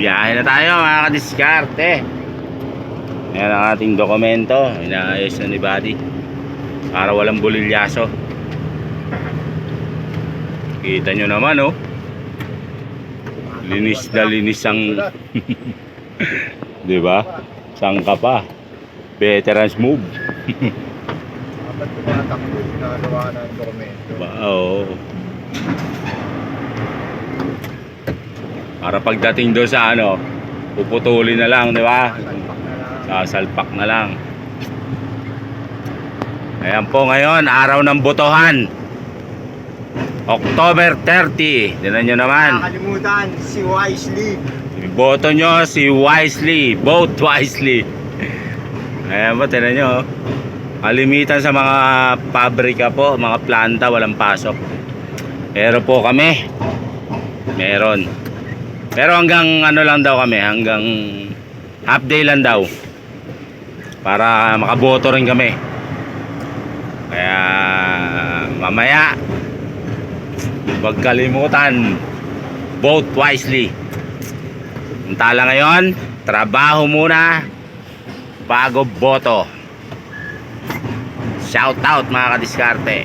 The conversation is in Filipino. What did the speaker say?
Biyahe na tayo mga kadiskarte. Ayan ang ating dokumento. Inaayos na ni Buddy. Para walang bulilyaso. Kita nyo naman oh. Linis na linis ang... Di ba? Sangka pa. Veterans move. Dapat tumatakbo na gawa ng dokumento. Ba, oo. Para pagdating doon sa ano, puputulin na lang, di ba? Salpak na lang. Sasalpak na lang. Ayan po ngayon, araw ng botohan. October 30. Dinan nyo naman. Nakakalimutan si Wisely. Boto nyo si Wisely. Vote wisely. Ayan po, tinan nyo. oh. Kalimitan sa mga pabrika po, mga planta, walang pasok. Pero po kami, meron. Pero hanggang ano lang daw kami, hanggang half day lang daw. Para makaboto rin kami. Kaya mamaya, huwag kalimutan, vote wisely. Ang tala ngayon, trabaho muna bago boto. Shout out mga kadiskarte.